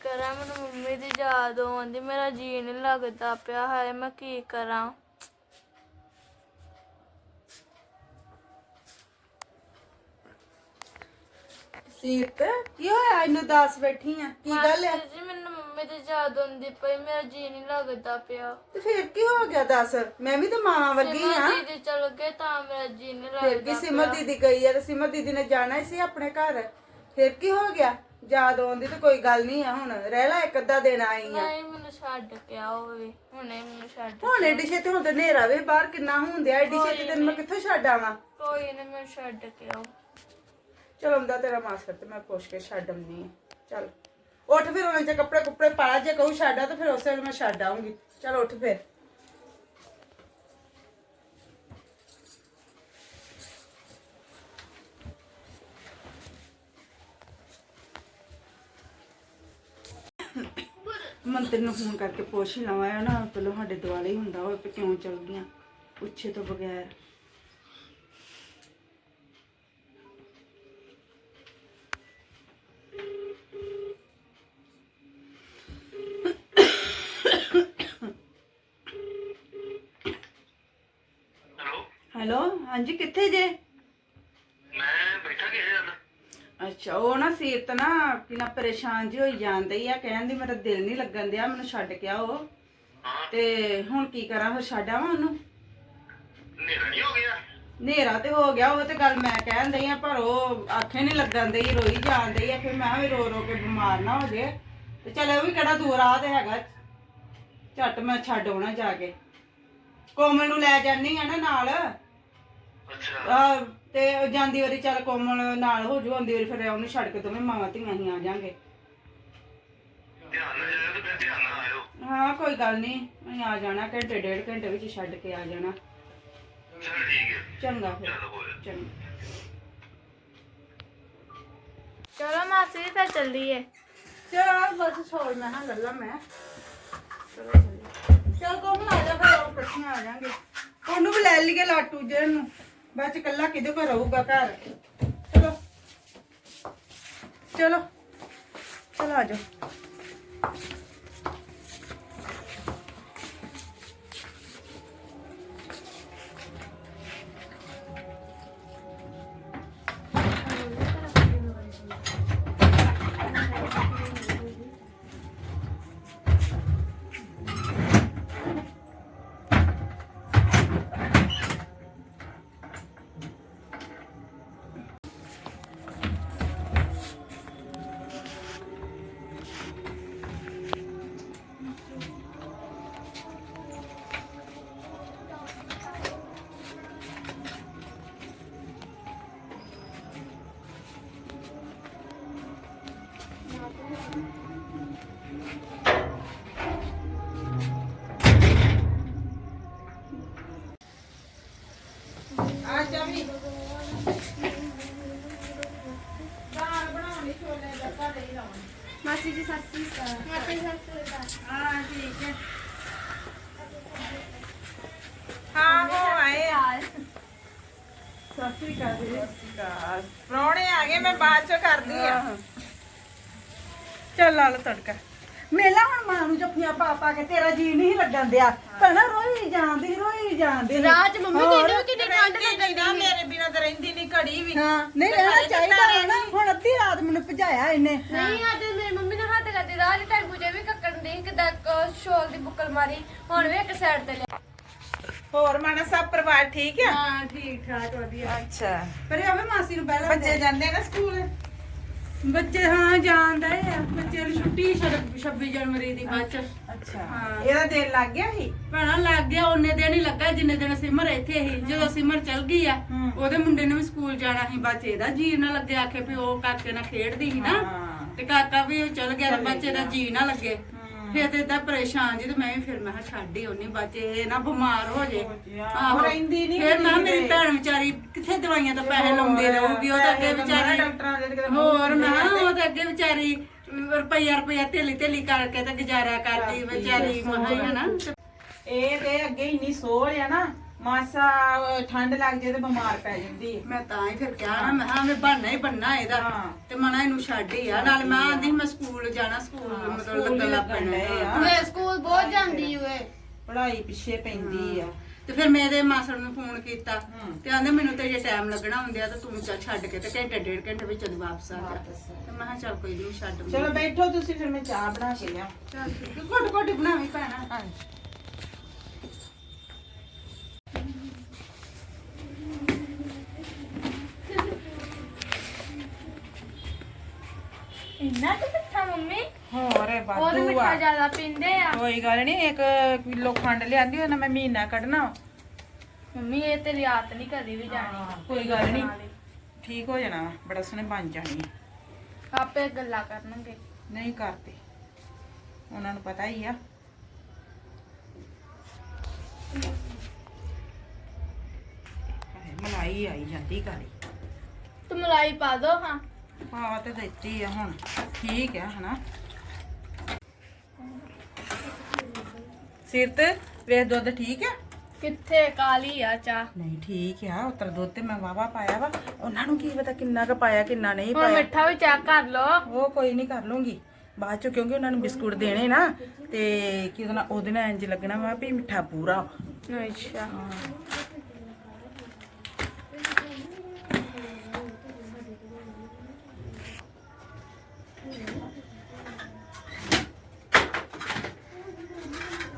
ਕਰਾਂ? ਮੈਨੂੰ ਮੰਮੀ ਦੀ ਯਾਦ ਆਉਂਦੀ ਮੇਰਾ ਜੀ ਨਹੀਂ ਲੱਗਦਾ ਪਿਆ ਹੈ ਮੈਂ ਕੀ ਕਰਾਂ? ਸੀਰਤ ਕੀ ਹੋਇਆ? ਇਹਨੂੰ ਦੱਸ ਬੈਠੀ ਆ। ਕੀ ਗੱਲ ਆ? ਮਾਸੀ ਜੀ ਮੈਨੂੰ ਮੰਮੀ ਦੀ ਯਾਦ ਆਉਂਦੀ ਪਈ ਮੇਰਾ ਜੀ ਨਹੀਂ ਲੱਗਦਾ ਪਿਆ। ਤੇ ਫਿਰ ਕੀ ਹੋ ਗਿਆ ਦੱਸ? ਮੈਂ ਵੀ ਤਾਂ ਮਾਵਾਂ ਵਰਗੀ ਆ। ਸਿਮਰ ਦੀਦੀ ਚਲ ਗਏ ਤਾਂ ਮੇਰਾ ਜੀ ਨਹੀਂ ਫਿਰ ਲੱਗਦਾ ਕੀ ਸਿਮਰ ਦੀਦੀ ਗਈ ਆ ਤੇ ਸਿਮਰ ਦੀਦੀ ਨੇ ਜਾਣਾ ਹੀ ਸੀ ਆਪਣੇ ਘਰ। ਫਿਰ ਕੀ ਹੋ ਗਿਆ? ਯਾਦ ਆਉਂਦੀ ਤੇ ਕੋਈ ਗੱਲ ਨਹੀਂ ਆ ਹੁਣ। ਰਹਿ ਲੈ ਇੱਕ ਅੱਧਾ ਦਿਨ ਆਈ ਆ। ਨਹੀਂ ਮੈਨੂੰ ਛੱਡ ਕੇ ਆਓ ਵੀ। ਹੁਣੇ ਮੈਨੂੰ ਛੱਡ ਹੁਣ ਏਡੀ ਛੇਤੀ ਹੁਣ ਤੇ ਹਨੇਰਾ ਵੇ ਬਾਹਰ ਕਿੰਨਾ ਹੁੰਦਿਆ ਏਡੀ ਛੇਤੀ ਤੈਨੂੰ ਮੈਂ ਕਿੱਥੋਂ ਛੱਡ ਆਵਾਂ? ਕੋਈ ਨਹੀਂ ਮੈਨੂੰ ਛੱਡ ਕੇ ਆਓ ਚਲ ਆਉਂਦਾ ਤੇਰਾ ਮਾਸਟਰ ਤੇ ਮੈਂ ਪੁੱਛ ਕੇ ਛੱਡ ਆਉਂਦੀ ਆ। ਚਲ। ਉੱਠ ਫਿਰ ਉਹਨਾਂ ਚ ਕੱਪੜੇ ਕੁੱਪੜੇ ਪਾ ਜੇ ਕਹੂ ਛੱਡਾ ਤਾਂ ਫਿਰ ਉਸੇ ਵੇਲੇ ਮੈਂ ਛੱਡ ਆਉਂਗੀ। ਚਲ ਉੱਠ ਫਿਰ। ਮੰਤਰੀ ਨੂੰ ਫੋਨ ਕਰਕੇ ਪੁੱਛ ਹੀ ਲਵਾਂ ਇਹ ਨਾ ਪਹਿਲਾਂ ਸਾਡੇ ਦੁਆਲੇ ਹੀ ਹੁੰਦਾ ਹੋਵੇ ਵੀ ਕਿਉਂ ਚਲ ਗਈਆਂ ਪੁੱਛੇ ਤੋਂ ਬਗੈਰ। ਹੈਲੋ ਹਾਂਜੀ ਕਿੱਥੇ ਜੇ? ਅੱਛਾ ਉਹ ਨਾ ਸੀਰਤ ਨਾ ਕਿੰਨਾ ਪਰੇਸ਼ਾਨ ਜੀ ਹੋਈ ਜਾਂਦੀ ਆ ਕਹਿੰਦੀ ਮੇਰਾ ਦਿਲ ਨਹੀਂ ਲੱਗਣ ਦਿਆ ਮੈਨੂੰ ਛੱਡ ਕੇ ਆਓ। ਤੇ ਹੁਣ ਕੀ ਕਰਾਂ ਫਿਰ ਛੱਡ ਆਵਾਂ ਉਹਨੂੰ? ਹਨੇਰਾ ਨਹੀਂ ਹੋ ਗਿਆ? ਹਨੇਰਾ ਤੇ ਹੋ ਗਿਆ ਉਹ ਤੇ ਗੱਲ ਮੈਂ ਕਹਿਣ ਦਈ ਆ ਪਰ ਉਹ ਆਖੇ ਨਹੀਂ ਲੱਗਣ ਦਈ ਰੋਈ ਜਾਂਦੀ ਆ ਫਿਰ ਮੈਂ ਵੀ ਰੋ ਰੋ ਕੇ ਬਿਮਾਰ ਨਾ ਹੋ ਜੇ। ਤੇ ਚਲ ਉਹ ਵੀ ਕਿਹੜਾ ਦੂਰ ਆ ਤੇ ਹੈਗਾ। ਝੱਟ ਮੈਂ ਛੱਡ ਆਉਣਾ ਜਾ ਕੇ। ਕੋਮਲ ਨੂੰ ਲੈ ਜਾਨੀ ਆ ਨਾ ਨਾਲ। ਅੱਛਾ। ਤੇ ਜਾਂਦੀ ਵਾਰੀ ਚੱਲ ਕੋਮਲ ਨਾਲ ਹੋ ਜੂ ਆਉਂਦੀ ਵਾਰੀ ਫਿਰ ਉਹਨੂੰ ਛੱਡ ਕੇ ਦੋਵੇਂ ਮਾਵਾਂ ਧੀਆਂ ਹੀ ਆ ਜਾਾਂਗੇ। ਧਿਆਨ ਨਾਲ ਜਾਇਓ ਤੇ ਫਿਰ ਧਿਆਨ ਨਾਲ ਆਇਓ। ਹਾਂ ਕੋਈ ਗੱਲ ਨਹੀਂ ਅਸੀਂ ਆ ਜਾਣਾ ਘੰਟੇ ਡੇਢ ਘੰਟੇ ਵਿੱਚ ਛੱਡ ਕੇ ਆ ਜਾਣਾ। ਚਲ ਠੀਕ ਹੈ। ਚੰਗਾ ਫਿਰ ਚੱਲ ਹੋਇਆ ਚੰਗਾ। ਚਲੋ ਮਾਸੀ ਜੀ ਫਿਰ ਚੱਲੀਏ। ਚਲ ਬਸ ਛੋੜ ਮੈਂ ਹਾਂ ਗੱਲਾਂ ਮੈਂ। ਚਲੋ ਕੋਮਲ ਆ ਜਾ ਫਿਰ ਉਹ ਇਕੱਠੀਆਂ ਆ ਜਾਾਂਗੇ। ਉਹਨੂੰ ਵੀ ਲੈ ਲਈਏ ਲਾਟੂ ਜੇ ਨੂੰ ਬਾਅਦ ਚ ਕੱਲਾ ਕਿਹਦੇ ਕੋਲ ਰਹੂਗਾ ਘਰ? ਚਲੋ। ਚਲੋ। ਚਲੋ ਆ ਜਾਓ। ਚੱਲ ਲਾ ਲਓ ਤੜਕਾ ਮੇਲਾ ਹੁਣ ਮਾਂ ਨੂੰ ਜੱਫੀਆਂ ਪਾ ਪਾ ਕੇ ਤੇਰਾ ਜੀ ਨਹੀਂ ਲੱਗਣ ਦਿਆ। ਭੈਣਾ ਰੋਈ ਜਾਂਦੀ ਰੋਈ ਜਾਂਦੀ। ਰਾਜ ਮੰਮੀ ਹੋਰ? ਤੈਨੂੰ ਕਿੰਨੀ ਠੰਡ ਰਹਿੰਦੀ ਨਾ ਮੇਰੇ ਬਿਨਾ ਤਾਂ ਰਹਿੰਦੀ ਨਹੀਂ ਘੜੀ ਵੀ। ਹਾਂ ਨਹੀਂ ਰਹਿਣਾ ਚਾਹੀਦਾ ਹੈ ਨਾ। ਹੁਣ ਅੱਧੀ ਰਾਤ ਮੈਨੂੰ ਭਜਾਇਆ ਇਹਨੇ। ਨਹੀਂ ਅੱਜ ਮੇਰੀ ਮੰਮੀ ਨੇ ਹੱਥ ਕਰਦੀ ਰਾਜ ਟੈਂਗੂ ਜੇ ਵੀ ਕੱਕਣ ਦੀ ਕਿਦਾਂ ਸ਼ੋਲ ਦੀ ਬੁੱਕਲ ਮਾਰੀ। ਹੁਣ ਵੀ ਇੱਕ ਸਾਈਡ ਤੇ ਲਿਆ। ਹੋਰ ਮਾਣਾ ਸਭ ਪਰਿਵਾਰ ਠੀਕ ਆ? ਹਾਂ ਠੀਕ ਠਾਕ ਵਧੀਆ। ਅੱਛਾ। ਪਰ ਆਵੇ ਮਾਸੀ ਨੂੰ ਪਹਿਲਾਂ ਬੱਚੇ ਜਾਂਦੇ ਆ ਨਾ ਸਕੂਲ? ਬੱਚੇ ਹਾਂ ਜਾਣਦਾ ਆ ਬੱਚੇ ਨੂੰ ਛੁੱਟੀ 26 ਜਨਵਰੀ ਦੀ ਬਾਅਦ ਚ। ਅੱਛਾ। ਹਾਂ। ਇਹਦਾ ਦਿਲ ਲੱਗ ਗਿਆ ਸੀ? ਭੈਣਾ ਲੱਗ ਗਿਆ ਉਹਨੇ ਦਿਨ ਹੀ ਲੱਗਾ ਜਿੰਨੇ ਦਿਨ ਸਿਮਰ ਇੱਥੇ ਸੀ। ਜਦੋਂ ਸਿਮਰ ਚਲ ਗਈ ਆ ਹੂੰ। ਉਹਦੇ ਮੁੰਡੇ ਨੂੰ ਵੀ ਸਕੂਲ ਜਾਣਾ ਸੀ। ਬੱਚੇ ਦਾ ਜੀ ਨਾ ਲੱਗੇ ਆਖੇ ਵੀ ਉਹ ਕਾਕੇ ਨਾਲ ਖੇਡਦੀ ਸੀ ਨਾ। ਹਾਂ। ਤੇ ਕਾਕਾ ਵੀ ਚਲ ਗਿਆ ਤੇ ਬੱਚੇ ਦਾ ਜੀ ਨਾ ਲੱਗੇ। ਹੂੰ। ਫਿਰ ਤੇ ਇਦਾਂ ਪਰੇਸ਼ਾਨ ਜੀ ਤੇ ਮੈਂ ਵੀ ਫਿਰ ਮੈਂ ਕਿਹਾ ਛੱਡ ਹੀ ਉਹਨੇ ਬੱਚੇ ਇਹ ਨਾ ਬਿਮਾਰ ਹੋ ਜੇ ਆਹੋ। ਰਹਿੰਦੀ ਨੀ ਫਿਰ ਕਿਹਾ ਮੇਰੀ। ਭੈਣ ਵਿਚਾਰੀ ਕਿੱਥੇ ਦਵਾਈਆਂ ਤੋਂ ਪੈਸੇ ਲਾਉਂਦੀ ਰਹੂਗੀ ਉਹ ਤਾਂ ਅੱਗੇ ਵਿਚਾਰੀ ਹੋਰ ਮੈਂ ਉਹ ਤਾਂ ਅੱਗੇ ਵਿਚਾਰੀ ਰੁਪਈਆ ਰੁਪਈਆ ਥੇਲੀ ਥੇਲੀ ਕਰਕੇ ਤੇ ਗੁਜ਼ਾਰਾ ਕਰਦੀ ਵਿਚਾਰੀ ਮਹਾਂ ਹੀ ਹਨਾ ਇਹ ਤੇ ਅੱਗੇ ਇੰਨੀ ਸੋਹ ਆ ਨਾ ਮਾਸਾ ਅਹ, ਠੰਡ ਲੱਗ ਜੇ ਤੇ ਬਿਮਾਰ ਪੈ ਜਾਂਦੀ ਹੈ ਮੈਂ ਤਾਂ ਹੀ ਫਿਰ ਕਿਹਾ ਨਾ ਮੈਂ ਹਾਂ ਮੈਂ ਬਣਨਾ ਹੀ ਬਣਨਾ ਇਹਦਾ। ਹਾਂ। ਤੇ ਮਨਾ ਇਹਨੂੰ ਛੱਡ ਹੀ ਆ। ਨਾਲ ਮੈਂ ਆਂਦੀ ਮੈਂ ਸਕੂਲ ਜਾਣਾ ਸਕੂਲ ਮਤਲਬ ਸਕੂਲ ਹੀ ਲੱਗਣ ਲੱਗ ਲੱਗਣ ਡਏ ਪੈਣਾ ਆ। ਵੇ ਸਕੂਲ ਬਹੁਤ ਜਾਂਦੀ ਓਏ। ਪੜ੍ਹਾਈ ਪਿੱਛੇ ਪੈਂਦੀ ਆ। ਤੇ ਫਿਰ ਮੇਰੇ ਮਾਸੜ ਨੂੰ ਫੋਨ ਕੀਤਾ। ਹਮ। ਤੇ ਆਂਦੇ ਮੈਨੂੰ ਤੇ ਜੇ ਟਾਈਮ ਲੱਗਣਾ ਹੁੰਦਿਆ ਤਾਂ ਤੂੰ ਚੱਲ ਛੱਡ ਕੇ ਤੇ ਘੰਟੇ ਡੇਢ ਘੰਟੇ ਵਿੱਚ ਜਦ ਵਾਪਸ ਆ ਜਾ। ਵਾਪਸ ਆ। ਤੇ ਮੈਂ ਕਿਹਾ ਚੱਲ ਕੋਈ ਨਹੀਂ ਛੱਡ। ਚਲੋ ਬੈਠੋ ਤੁਸੀਂ ਫਿਰ ਮੈਂ ਚਾਹ ਬਣਾ ਕੇ ਲਿਆ ਚੱਲ ਠੀਕ ਹੈ ਘੁੱਟ ਘੁੱਟ ਹੀ ਬਣਾਵੀਂ ਭੈਣਾ। ਹਾਂਜੀ। ਇੰਨਾ ਕਿ ਮਿੱਠਾ ਮੰਮੀ। ਹੋਰ ਉਹ ਤਾਂ ਵਾਧੂ ਮਿੱਠਾ ਆ ਜ਼ਿਆਦਾ ਪੀਂਦੇ ਆ। ਕੋਈ ਗੱਲ ਨਹੀਂ ਇੱਕ ਕਿਲੋ ਖੰਡ ਲਿਆਂਦੀ ਉਹਨਾਂ ਮੈਂ ਮਹੀਨਾ ਕੱਢਣਾ ਮੰਮੀ ਇਹ ਤੇਰੀ ਆਦਤ ਨਹੀਂ ਕਦੀ ਵੀ ਜਾਣੀ। ਕੋਈ ਗੱਲ ਨੀ। ਠੀਕ ਹੋ ਜਾਣਾ ਵਾ, ਬੜਾ ਸੋਹਣੇ ਬਣ ਜਾਣੀ ਆ। ਆਪੇ ਗੱਲਾਂ ਕਰਨਗੇ। ਨਹੀਂ ਕਰਦੇ। ਉਹਨਾਂ ਨੂੰ ਪਤਾ ਹੀ ਆ। ਹਾਏ, ਮਲਾਈ ਆਈ ਜਾਂਦੀ ਗਾਲੀ ਤੂੰ ਮਲਾਈ ਪਾ ਦੋ ਹਾਂ। ਹਾਂ ਤੇ ਦਿੱਤੀ ਆ ਹੁਣ। ਠੀਕ ਆ ਹਨਾ? ਸਿਰਤ ਵੇਖ ਦੁੱਧ ਠੀਕ ਆ? ਕਿੱਥੇ ਕਾਲੀ ਆ ਚਾਹ। ਨਹੀਂ ਠੀਕ ਆ ਉਤਰ ਦੁੱਧ ਤੇ ਮੈਂ ਵਾਵਾ ਪਾਇਆ ਵਾ। ਉਹਨਾਂ ਨੂੰ ਕੀ ਪਤਾ ਕਿੰਨਾ ਕੁ ਪਾਇਆ ਕਿੰਨਾ ਨਹੀਂ ਹੁਣ ਪਾਇਆ। ਮਿੱਠਾ ਵੀ ਚੈੱਕ ਕਰ ਲੋ ਉਹ ਕੋਈ ਨਹੀਂ ਕਰ ਲੂੰਗੀ। ਬਾਅਦ ਚ ਕਿਉਂਕਿ ਉਹਨਾਂ ਨੂੰ ਬਿਸਕੁਟ ਦੇਣੇ ਨਾ ਤੇ ਕੀ ਉਹਦੇ ਨਾਲ ਉਹਦੇ ਨਾਲ ਇੰਜ ਲੱਗਣਾ ਵਾ ਵੀ ਮਿੱਠਾ ਪੂਰਾ। ਅੱਛਾ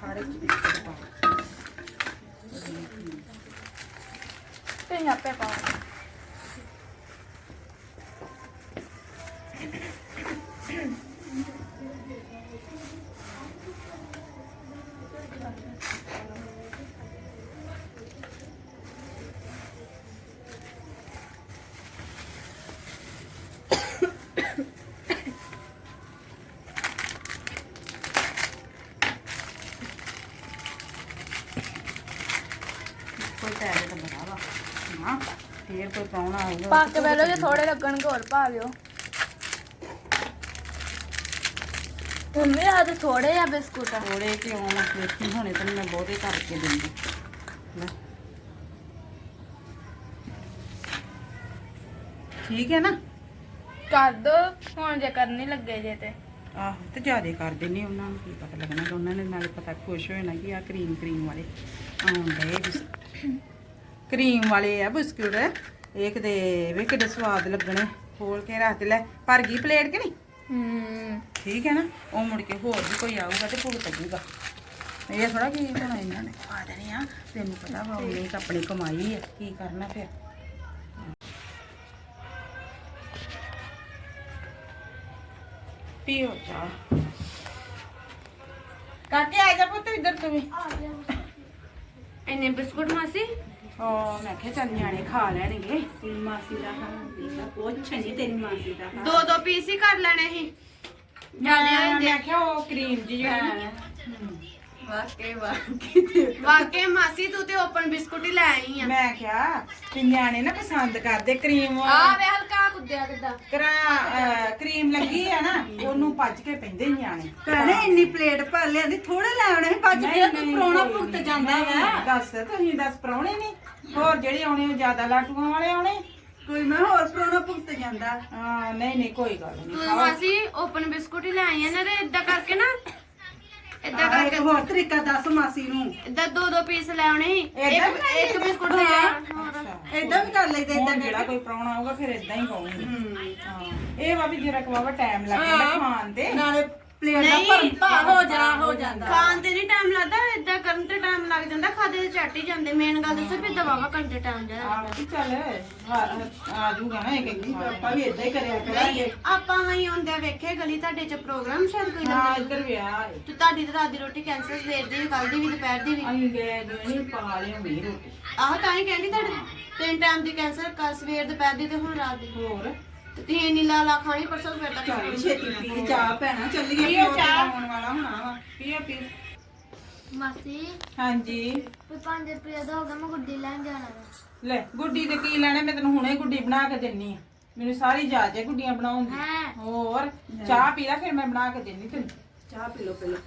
ਖਾੜੇ ਚ ਬਿਸਕੁਟ ਪਾ ਤੇ ਆਪੇ ਪਾਓ ਕੋਈ ਟੈਰੇ ਤਾਂ ਬੜਾ ਵਾ ਹਾਂ ਫੇਰ ਕੋਈ ਪਾਉਣਾ ਆਊਗਾ ਪਾ ਕੇ ਵੇਲੋ ਜੇ ਥੋੜੇ ਲੱਗਣਗੇ ਹੋਰ ਪਾ ਲਿਓ। ਮੰਮੀ ਆ ਤੇ ਥੋੜੇ ਆ ਬਿਸਕੁਟ। ਥੋੜੇ ਕਿਉਂ ਨਾ ਵੇਖੀ ਹੋਣੇ ਤਾਂ ਮੈਂ ਬਹੁਤੇ ਕਰਕੇ ਦਿੰਦੀ। ਲੈ। ਠੀਕ ਹੈ ਨਾ? ਕਰ ਦੋ ਹੁਣ ਜੇ ਕਰਨੀ ਲੱਗੇ ਜੇ ਤੇ। ਆਹੋ ਤੇ ਜਿਆਦੇ ਕਰ ਦਿੰਨੀ ਉਹਨਾਂ ਨੂੰ ਕੀ ਪਤਾ ਲੱਗਣਾ ਕਿ ਉਹਨਾਂ ਨੇ ਨਾਲੇ ਪਤਾ ਖੁਸ਼ ਹੋ ਜਾਣਾ ਕਿ ਆ ਕਰੀਮ ਕਰੀਮ ਵਾਲੇ ਆਉਂਦੇ ਕਰੀਮ ਵਾਲੇ ਆ ਬਿਸਕੁਟ। ਇਹ ਕਿਤੇ ਵੇ ਕਿਤੇ ਸਵਾਦ ਲੱਗਣੇ। ਖੋਲ ਕੇ ਰੱਖ ਤੇ ਲੈ ਭਰ ਗਈ ਪਲੇਟ ਕਿ ਨਹੀਂ? ਹੂੰ। ਠੀਕ ਹੈ ਨਾ? ਉਹ ਮੁੜ ਕੇ ਹੋਰ ਵੀ ਕੋਈ ਆਊਗਾ ਤੇ ਭੁਗਤ ਜੂਗਾ ਇਹ ਥੋੜਾ ਕਿ ਹੁਣ ਇਹਨਾਂ ਨੇ? ਖਾ ਦੇਣੇ ਆ। ਤੈਨੂੰ ਪਤਾ ਵਾ ਉਹਨੇ ਤਾਂ ਆਪਣੀ ਕਮਾਈ ਹੈ ਕੀ ਕਰਨਾ ਫਿਰ? ਪੀਓ ਚਾਹ। ਕਾਕੇ ਆ ਜਾ ਪੁੱਤ ਇੱਧਰ ਤੂੰ ਵੀ। ਇੰਨੇ ਬਿਸਕੁਟ ਮਾਸੀ? ਉਹ ਮੈਂ ਕਿਹਾ ਚੱਲ ਨਿਆਣੇ ਖਾ ਲੈਣਗੇ। ਤੇਰੀ ਮਾਸੀ ਦਾ ਹਾਂ ਪੁੱਛ ਨਹੀਂ ਤੇਰੀ ਮਾਸੀ ਦਾ ਹਾਲ। ਦੋ ਦੋ ਪੀਸ ਹੀ ਕਰ ਲੈਣੇ ਸੀ। ਜਿਆਦੇ ਮੈਂ ਹੁੰਦੇ ਮੈਂ ਕਿਹਾ ਉਹ ਕਰੀਮ ਜੀ ਜਿਹੜੀ ਵਾਕਈ ਵਾਕਈ ਵਾਕਈ ਮਾਸੀ ਤੂੰ ਤੇ ਓਪਨ ਬਿਸਕੁਟ ਹੀ ਲੈ ਆਈ ਆ। ਮੈਂ ਕਿਹਾ ਕਿ ਨਿਆਣੇ ਨਾ ਪਸੰਦ ਕਰਦੇ ਕਰੀਮ। ਆ ਵੇ ਹਲਕਾ ਕੁੱਦਿਆ ਕਿੱਦਾਂ? ਕਰਾ ਅਹ, ਕਰੀਮ ਲੱਗੀ ਆ ਨਾ ਉਹਨੂੰ ਭੱਜ ਕੇ ਪੈਂਦੇ ਨਿਆਣੇ। ਭੈਣੇ ਇੰਨੀ ਪਲੇਟ ਭਰ ਲਿਆਂਦੀ ਥੋੜੇ ਲੈ ਆਉਣੇ ਸੀ ਭੱਜ ਨਹੀਂ, ਗਿਆ ਤੂੰ ਨਹੀਂ, ਪਰੋਣਾ ਕੋਈ ਭੁਗਤ ਨਹੀਂ। ਜਾਂਦਾ ਨਹੀਂ, ਵਾ। ਦੱਸ ਤੁਸੀਂ ਦੱਸ ਪਰੌਣੇ ਨਹੀਂ ਹੋਰ ਜਿਹੜੇ ਆਉਣੇ ਉਹ ਜ਼ਿਆਦਾ ਲਾਟੂਆਂ ਵਾਲੇ ਆਉਣੇ? ਕੋਈ ਮੈਂ ਹੋਰ ਪਰੋਣਾ ਭੁਗਤ ਜਾਂਦਾ। ਹਾਂ ਨਹੀਂ ਨਹੀਂ ਕੋਈ ਗੱਲ ਨਹੀਂ। ਤੂੰ ਮਾਸੀ ਓਪਨ ਬਿਸਕੁਟ ਹੀ ਲੈ ਆਈ ਆ ਨਾ ਤੇ ਇਦਾਂ ਕਰਕੇ ਨਾ ਇਦਾਂ ਆਹ, ਇੱਕ ਕਰਕੇ ਹੋਰ ਤਰੀਕਾ ਦੱਸ ਮਾਸੀ ਨੂੰ। ਇਦਾਂ ਦੋ ਦੋ ਪੀਸ ਲੈ ਆਉਣੇ ਸੀ। ਏਦਾਂ ਇੱਕ ਬਣਾਈ ਇੱਕ ਏਦਾਂ? ਬਿਸਕੁਟ ਦੇ ਅੱਛਾ। ਏਦਾਂ ਵੀ ਕਰ ਲਈਦਾ ਹੁਣ ਜਿਹੜਾ ਕੋਈ ਪਰੌਣਾ ਆਊਗਾ ਫਿਰ ਇਦਾਂ ਹੀ ਕਹੂੰਗੀ ਹੂੰ। ਇਹ ਵਾ ਵੀ ਜਰਾ ਕਵਾਵਾ ਟਾਈਮ ਲੱਗ ਜਾਂਦਾ। ਖਾਣ ਤੇ। ਨਾਲੇ ਪਲੇਟ ਦਾ ਨਹੀਂ। ਭਰ ਭਾ ਹੋ ਜਾ ਹੋ ਜਾਂਦਾ। ਖਾਣ ਤੇ ਨਹੀਂ ਟਾਈਮ ਲੱਗਦਾ। ਕਰਨ ਤੇ ਟਾਈਮ ਲੱਗ ਜਾਂਦਾ ਖਾਦੇ ਤੇ ਝੱਟ ਹੀ ਜਾਂਦੇ। ਮੇਨ ਗੱਲ ਦੱਸੋ ਵੀ ਦਵਾਵਾ ਘੰਟੇ ਟਾਈਮ ਆ ਜਾਂਦਾ ਵੀ ਚੱਲ ਆ- ਆ ਜੂਗਾ ਨਾ ਇੱਕ ਇੱਕ ਆਪਾਂ ਵੀ ਏਦਾਂ ਹੀ ਕਰਿਆ ਕਰਾਂਗੇ। ਆਪਾਂ ਹੀ ਹੁੰਦੇ ਵੇਖੇ ਗਲੀ ਤੁਹਾਡੇ ਚ ਪ੍ਰੋਗਰਾਮ ਸ਼ਾਇਦ ਕੋਈ ਹਾਂ ਇੱਧਰ ਵਿਆਹ ਹੈ ਤੇ ਤੁਹਾਡੀ ਤੇ ਰਾਤ ਦੀ ਰੋਟੀ ਕੈਂਸਲ ਸਵੇਰ ਦੀ ਵੀ ਕੱਲ ਦੀ ਵੀ ਦੁਪਹਿਰ ਦੀ ਵੀ। ਅਸੀਂ ਗਏ ਨਹੀਂ ਪਾ ਵੀ ਰੋਟੀ। ਆਹ ਤਾਂ ਹੀ ਕਹਿੰਦੀ ਤੁਹਾਡੇ ਤਿੰਨ ਟਾਈਮ ਦੀ ਕੈਂਸਲ ਕੱਲ ਸਵੇਰ ਦੁਪਹਿਰ ਦੀ ਤੇ ਹੁਣ ਰਾਤ ਦੀ। ਹੋਰ? ਤੇ ਤੁਸੀਂ ਇੰਨੀ ਲਾ ਲਾ ਖਾਣੀ ਪਰਸੋਂ ਸਵੇਰ ਤੱਕ ਚੱਲ ਛੇਤੀ ਪੀ ਚਾਹ ਭੈਣਾ ਚੱਲੀਏ ਚਾਹ ਤੇ ਆਉਣ ਵਾਲਾ ਹੋਣਾ ਵਾ। ਪੀਓ ਪੀਓ। ਮਾਸੀ? ਹਾਂਜੀ। ਕੋਈ 5 ਰੁਪਏ ਦਾ ਹੋਗਾ ਮੈਂ ਗੁੱਡੀ ਲੈਣ ਜਾਣਾ ਵਾ। ਲੈ ਗੁੱਡੀ ਤੇ ਕੀ ਲੈਣਾ? ਮੈਂ ਤੈਨੂੰ ਹੁਣੇ ਗੁੱਡੀ ਬਣਾ ਕੇ ਦਿੰਨੀ ਆ। ਮੈਨੂੰ ਸਾਰੀ ਜਾਚ ਹੈ ਗੁੱਡੀਆਂ ਬਣਾਉਣ ਦੀ। ਹੈ? ਹੋਰ ਚਾਹ ਪੀ ਲੈ ਫਿਰ ਮੈਂ ਬਣਾ ਕੇ ਦਿੰਨੀ ਤੈਨੂੰ। ਚਾਹ ਪੀ ਲਓ ਪਹਿਲਾਂ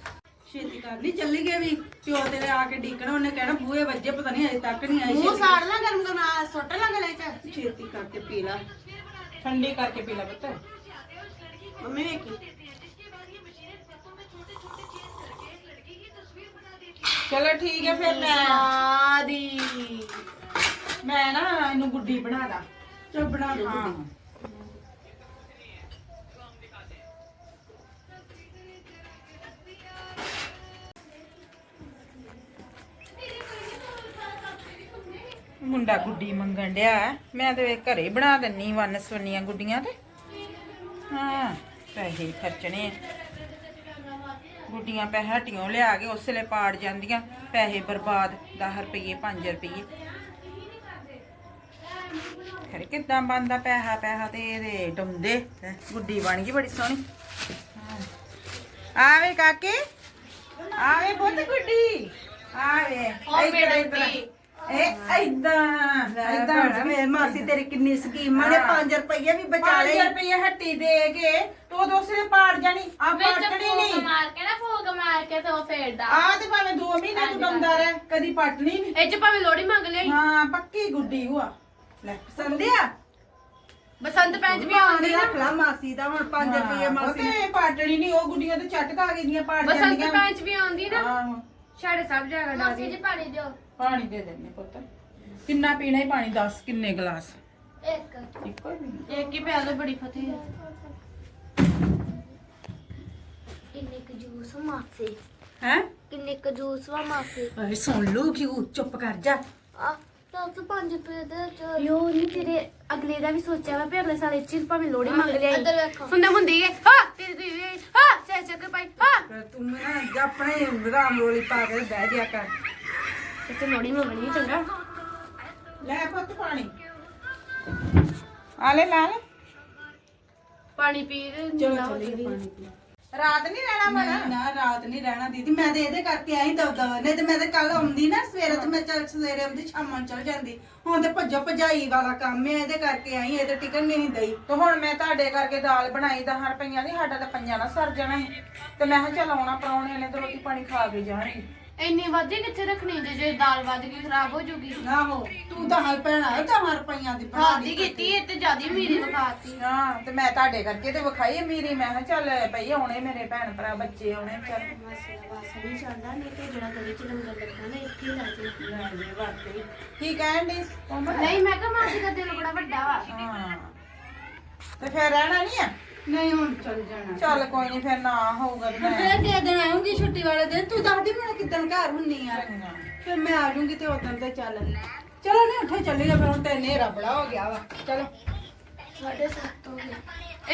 ਛੇਤੀ ਕਰ ਲਈ ਚੱਲੀ ਗਏ ਵੀ। ਪਿਓ ਤੇਰੇ ਆ ਕੇ ਡੀਕਣ ਉਹਨੇ ਕਹਿਣਾ ਬੂਹੇ ਵੱਜੇ ਪਤਾ ਨਹੀਂ ਅਜੇ ਤੱਕ ਨਹੀਂ ਆਈ ਮੂੰਹ ਛੇਤੀ- ਸਾੜ ਲਾ ਗਰਮ ਕਰਨਾ ਸੁੱਟ ਲਾ ਗਲੇ ਚ। ਛੇਤੀ ਕਰਕੇ ਪੀ ਲਾ। ਠੰਡੀ ਕਰਕੇ ਪੀ ਲਾ ਪੁੱਤ। ਮੰਮੀ ਵੇਖੀ। ਚਲੋ ਠੀਕ ਹੈ ਫਿਰ ਮੈਂ ਆਦੀ ਮੈਂ ਨਾ ਇਹਨੂੰ ਗੁੱਡੀ ਬਣਾ ਦਾਂ। ਚਲ ਬਣਾ ਦੋ ਹਾਂ। ਮੁੰਡਾ ਗੁੱਡੀ ਮੰਗਣ ਡਿਆ ਹੈ। ਮੈਂ ਤੇ ਘਰੇ ਬਣਾ ਦਿੰਨੀ ਵੰਨ ਸੁੰਨੀਆਂ ਗੁੱਡੀਆਂ ਤੇ। ਹਾਂ ਪੈਸੇ ਖਰਚਣੇ ਆ। ਗੁੱਡੀਆਂ ਪੈਸੇ ਹਟੀਆਂ ਲਿਆ ਕੇ ਉਸੇ ਵੇਲੇ ਪਾੜ ਜਾਂਦੀਆਂ ਪੈਸੇ ਬਰਬਾਦ 10 ਰੁਪਏ 5 ਰੁਪਏ ਖਰੇ ਕਿੱਦਾਂ ਬੰਦਾ ਪੈਸਾ ਪੈਸਾ ਤੇ ਇਹਦੇ ਡੁੰਦੇ ਗੁੱਡੀ ਬਣ ਗਈ ਬੜੀ ਸੋਹਣੀ। ਆਵੇ ਕਾਕੇ ਆਵੇ ਬਹੁਤ ਗੁੱਡੀ ਆਵੇ ਇੱਧਰ ਇੱਧਰ। ਇਹ ਐਦਾਂ ਐਦਾਂ ਵੇ ਮਾਸੀ ਤੇਰੀ ਕਿੰਨੀ ਸਕੀਮਾਂ ਨੇ 5 ਰੁਪਏ ਵੀ ਬਚਾ 5 ਲਏ। ਰੁਪਏ ਹੱਟੀ ਦੇ ਕੇ ਤੋ ਦੂਸਰੇ ਪਾੜ ਜਾਣੀ ਆ ਪਾਟਣੀ ਨਹੀਂ। ਮਾਰ ਕੇ ਨਾ ਫੋਕ ਮਾਰ ਕੇ ਤੇ ਉਹ ਫੇਰਦਾ। ਆ ਤੇ ਭਾਵੇਂ 2 ਮਹੀਨੇ ਤੂੰ ਡੰਦਾ ਰਹਿ ਕਦੀ ਪਟਣੀ ਨਹੀਂ। ਇਹ ਚ ਭਾਵੇਂ ਲੋੜੀ ਮੰਗ ਲਈ। ਹਾਂ ਪੱਕੀ ਗੁੱਡੀ ਹੁਆ। ਲੈ ਸੰਧਿਆ? ਬਸੰਤ ਪੰਚ ਵੀ ਆਉਂਦੀ ਨਾ। ਰੱਖ ਲਾ ਮਾਸੀ ਦਾ ਹੁਣ 5 ਰੁਪਏ ਮਾਸੀ ਤੇ ਪਾਟਣੀ ਨਹੀਂ ਉਹ ਗੁੱਡੀਆਂ ਤੇ ਝਟਕ ਆ ਗਈਆਂ ਪਾੜ ਬਸੰਤ ਜਾਂਦੀਆਂ ਪੰਚ ਵੀ ਆਉਂਦੀ ਨਾ। ਆਹੋ ਸਾਡੇ ਸਭ ਜਗ੍ਹਾ ਡਾਦੀ ਜੀ ਪਾਣੀ ਦਿਓ। ਪਾਣੀ ਦੇ ਦਿੰਨੇ ਪੁੱਤ। ਕਿੰਨਾ ਪੀਣਾ ਹੀ ਪਾਣੀ? ਦੱਸ ਕਿੰਨੇ ਗਲਾਸ? ਇੱਕ। ਇੱਕੋ ਹੀ ਪੀਣਾ। ਇੱਕ ਹੀ ਪਿਆ ਦੋ ਬੜੀ ਫਤਿਹ। ਕਿੰਨੇ ਕੁ ਜੂਸ ਮਾਸੇ? ਹੈਂ? ਕਿੰਨੇ ਕੁ ਜੂਸ ਵਾ ਮਾਸੇ? ਓਏ ਸੁਣ ਲੂ ਕਿਉਂ ਚੁੱਪ ਕਰ ਜਾ। ਆ ਤਾਂ ਤੂੰ 5 ਰੁਪਏ ਦੇ ਚ ਯੋ ਨਹੀਂ ਤੇਰੇ ਅਗਲੇ ਦਾ ਵੀ ਸੋਚਿਆ ਵਾ ਵੀ ਅਗਲੇ ਸਾਲ ਇੱਥੇ ਭਾਵੇਂ ਲੋੜੀ ਮੰਗ ਲਿਆ ਇੱਧਰ ਵੇਖੋ। ਸੁਣਦੇ ਹੁੰਦੀ ਹੈ ਹਾਂ ਤੇਰੀ ਤੇਰੀ ਹਾਂ ਚੱਲ ਚੱਕਰ ਪਾਈ ਹਾਂ ਫਿਰ ਤੂੰ ਨਾ ਆਪਣੇ ਰਾਮ ਰੋਲੀ ਪਾ ਕੇ ਬਹਿ ਜਾ ਕਰ। ਮੰਗਣੀ ਚੰਗਾ। ਲੈ ਪੁੱਤ ਪਾਣੀ। ਆ ਲੈ ਲਾ ਲੈ। ਪਾਣੀ ਪੀ ਦੇ ਚਲੋ ਪਾਣੀ ਪੀ ਰਾਤ ਨਹੀਂ ਰਹਿਣਾ ਨਹੀਂ ਨਾ ਰਾਤ ਨਹੀਂ ਰਹਿਣਾ ਦੀਦੀ। ਮੈਂ ਤੇ ਇਹਦੇ ਕਰਕੇ ਆਈ ਦਵ ਨਹੀਂ ਤੇ ਮੈਂ ਤੇ ਕੱਲ ਆਉਂਦੀ ਨਾ ਸਵੇਰੇ ਤੇ ਮੈਂ ਚੱਲ ਸਵੇਰੇ ਆਉਂਦੀ ਸ਼ਾਮਾਂ ਨੂੰ ਚਲ ਜਾਂਦੀ। ਹੁਣ ਤੇ ਭੱਜੋ ਭਜਾਈ ਵਾਲਾ ਕੰਮ ਹੈ ਇਹਦੇ ਕਰਕੇ ਆਈ ਇਹਦੇ ਟਿਕਣ ਨਹੀਂ ਦਈ। ਤੇ ਹੁਣ ਮੈਂ ਤੁਹਾਡੇ ਕਰਕੇ ਦਾਲ ਬਣਾਈ ਦਾ ਹਰ ਪਈਆਂ ਦੀ ਸਾਡਾ ਤਾਂ ਪੰਜਾਂ ਦਾ ਸਰ ਜਾਣਾ ਸੀ। ਤੇ ਮੈਂ ਕਿਹਾ ਚੱਲ ਆਉਣਾ ਪਰਾਉਣੇ ਨੇ ਤੇ ਰੋਟੀ ਪਾਣੀ ਖਾ ਕੇ ਜਾਣਗੇ ਇੰਨੀ ਵਾਧੀ ਕਿੱਥੇ ਰੱਖਣੀ ਜੇ ਜੇ ਦਾਲ ਵੱਧ ਗਈ ਖਰਾਬ ਹੋ ਜੂਗੀ। ਆਹੋ ਤੂੰ ਤਾਂ ਹਲ ਭੈਣਾ ਤਾਂ ਹਰ ਪਈਆਂ ਦੀ ਬਣਾ ਹਾਦੀ ਕੀਤੀ ਇਹ ਤੇ ਜਿਆਦੀ ਮੀਰੀ ਵਿਖਾਤੀ। ਹਾਂ ਤੇ ਮੈਂ ਤੁਹਾਡੇ ਕਰਕੇ ਤੇ ਵਿਖਾਈ ਮੇਰੀ ਮੈਂ ਕਿਹਾ ਚੱਲ ਭਈ ਆਉਣੇ ਮੇਰੇ ਭੈਣ ਭਰਾ ਬੱਚੇ ਆਉਣੇ ਚੱਲ। ਨਹੀਂ ਚੱਲਦਾ ਨਹੀਂ ਤੇ ਜਿਹੜਾ ਗਲੀ ਚ ਲੰਗਰ ਲੱਗਾ ਨਾ ਇੱਥੇ ਹੀ ਲਾ ਦੇ ਕੀ ਕਹਿਣ ਦੀ ਨਹੀਂ ਮੈਂ ਕਿਹਾ ਮਾਸੀ ਦਾ ਦਿਲ ਬੜਾ ਵੱਡਾ ਵਾ। ਹਾਂ। ਤੇ ਫਿਰ ਰਹਿਣਾ ਨਹੀਂ ਆ? ਨਹੀਂ ਹੁਣ ਚੱਲ ਜਾਣਾ। ਚੱਲ ਕੋਈ ਨਹੀਂ ਫਿਰ ਨਾ ਹੋਊਗਾ ਤੇ ਮੈਂ ਫਿਰ ਕਿਹ ਦਿਨ ਆਉਂਗੀ ਛੁੱਟੀ ਵਾਲੇ ਦਿਨ। ਤੂੰ ਦੱਸਦੀ ਮੈਂ ਕਿੱਦਣ ਘਰ ਹੁੰਨੀ ਆ। ਚੰਗਾ। ਫਿਰ ਮੈਂ ਆ ਜਾਊਂਗੀ ਤੇ ਉਦੋਂ ਤੇ ਚੱਲ ਚਲੋ ਨਹੀਂ ਉੱਠੇ ਚੱਲੀਏ ਫਿਰ ਹੁਣ ਤੇ ਹਨੇਰਾ ਬੜਾ ਹੋ ਗਿਆ ਵਾ। ਚਲੋ। ਸਾਢੇ ਸੱਤ ਹੋ ਗਏ।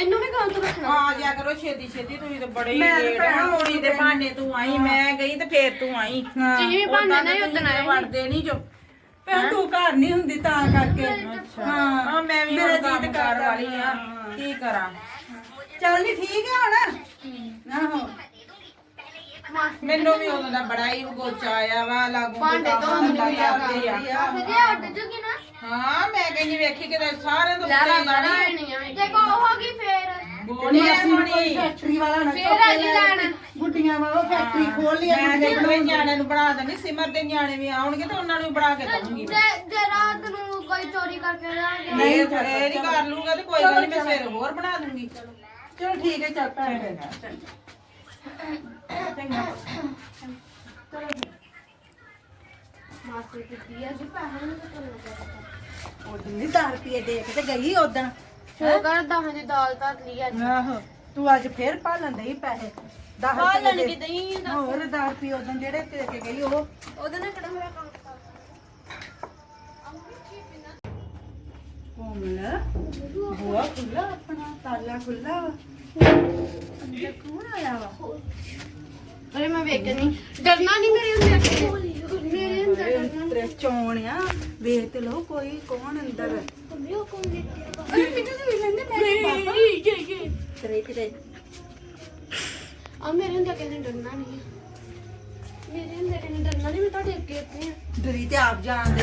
ਇਹਨੂੰ ਵੀ ਗਾਉਂ ਤੋਂ ਰੱਖਣਾ। ਆ ਜਾ ਕਰੋ ਛੇਤੀ ਛੇਤੀ ਤੁਸੀਂ ਤਾਂ ਬੜੇ ਹੀ ਮੈਂ ਤਾਂ ਲੇਟ ਭੈਣਾ ਹੋ ਦੇ ਬਹਾਨੇ ਤੂੰ ਆਈ ਮੈਂ ਗਈ ਤੇ ਫੇਰ ਤੂੰ ਆਈ। ਤੁਸੀਂ ਵੀ ਬਹਾਨੇ ਨਾਲ ਹੀ ਉਦਣ ਆਏ ਸੀ। ਵੜਦੇ ਨਹੀਂ ਜੋ। ਭੈਣ ਤੂੰ ਘਰ ਨਹੀਂ ਹੁੰਦੀ ਤਾਂ ਕਰਕੇ। ਹਾਂ ਹਾਂ ਮੈਂ ਵੀ ਮੇਰਾ ਜੀਤ ਕਰਦਾ ਵਾਲੀ ਆ। ਕੀ ਕਰਾਂ? ਚੱਲ ਨਹੀਂ ਠੀਕ ਹੈ ਹੁਣ? ਆਹੋ। ਮੈਨੂੰ ਵੀ ਉਦੋਂ ਦਾ ਬੜਾ ਹੀ ਗੋਚਾ ਆਇਆ ਵਾ ਲਾਗੂ ਭਾਂਡੇ ਧੋਣ ਆ। ਕਰਦੀ ਆ। ਫਿਰ ਇਹ ਉੱਡ ਜੂਗੀ ਨਾ। ਹਾਂ ਮੈਂ ਕਹਿੰਦੀ ਵੇਖੀ ਕਿਤੇ ਸਾਰਿਆਂ ਤੋਂ ਬਾੜਾ ਆਈ ਦੇਖੋ ਉਹ ਹੋ ਗਈ ਫੇਰ। ਗੋਣੀ ਅਸੀਂ ਕੋਈ ਹੋਣੀ ਫੈਕਟਰੀ ਵਾਲਾ ਨਾ ਫੇਰ ਚੁੱਕ ਆ ਕੇ ਜੀ ਲੈ ਲੈਣ। ਗੁੱਡੀਆਂ ਵਾਲਾ ਫੈਕਟਰੀ ਖੋਲ ਲਈ ਮੈਂ ਤੇ ਆਪਣੇ ਨਿਆਣੇ ਨੂੰ ਬਣਾ ਦਿੰਦੀ ਸਿਮਰ ਦੇ ਨਿਆਣੇ ਵੀ ਆਉਣਗੇ ਤੇ ਉਹਨਾਂ ਨੂੰ ਵੀ ਬਣਾ ਕੇ ਦਵਾਂਗੀ ਜੇ ਜੇ ਰਾਤ ਨੂੰ ਕੋਈ ਚੋਰੀ ਕਰਕੇ ਲੈ ਗਿਆ ਨਹੀਂ ਇਹ ਨਹੀਂ ਕਰ ਲੂਗਾ ਤੇ ਕੋਈ ਗੱਲ ਨਹੀਂ ਮੈਂ ਸਵੇਰ ਹੋਰ ਬਣਾ ਦੂੰਗੀ। ਚਲੋ ਠੀਕ ਹੈ ਚੱਲ ਭੈਣ। ਚੰਗਾ ਮਾਸੇ ਦਿੱਤੀ ਆ ਜੀ ਪੈਸੇ ਨੂੰ ਤਾਂ ਲੱਗਾ ਉਹ ਦਿਨ 10 ਰੁਪਏ ਦੇ ਕੇ ਤੇ ਗਈ ਉਦੋਂ ਸ਼ੋਕਰ ਦਹਾਂ ਦੀ ਦਾਲ ਧਰ ਲਈ ਅੱਜ? ਆਹੋ ਤੂੰ ਅੱਜ ਫੇਰ ਭਾਲਣ ਦੇਈ ਪੈਸੇ। 10 ਭਾਲਣ ਰੁਪਏ ਕੀ ਦਈ ਹੋਰ 10 ਰੁਪਏ ਉਦੋਂ ਜਿਹੜੇ ਦੇ ਕੇ ਗਈ ਉਹ। ਉਹਦੇ ਨਾਲ ਕਿਹੜਾ ਮੇਰਾ ਕੰਮ ਕੋਮਲ ਬੁਆ ਖੁੱਲਾ ਆਪਣਾ ਤਾਲਾ ਖੁੱਲਾ ਵਾ। ਅੰਦਰ ਕੌਣ ਆਇਆ ਵਾ? ਅਰੇ ਮੈਂ ਵੇਖ ਨਹੀਂ ਡਰਨਾ ਨਹੀਂ ਮੇਰੇ ਹੁੰਦੇ ਮੇਰੇ ਅੰਦਰ ਡਰਨਾ ਤੇਰੇ ਚੋਣ ਆ ਵੇਖ ਤੇ ਲੋ ਕੋਈ ਕੌਣ ਅੰਦਰ। ਨਹੀਂ ਆ ਮੇਰੇ ਹੁੰਦੇ ਕਹਿੰਦੇ ਡਰਨਾ ਨਹੀਂ ਆ। ਮੇਰੇ ਹੁੰਦੇ ਕਹਿੰਦੇ ਡਰਨਾ ਨਹੀਂ ਮੈਂ ਤੁਹਾਡੇ ਅੱਗੇ ਇੱਥੇ ਆ ਡਰੀ ਤੇ ਆਪ ਜਾਣਦੇ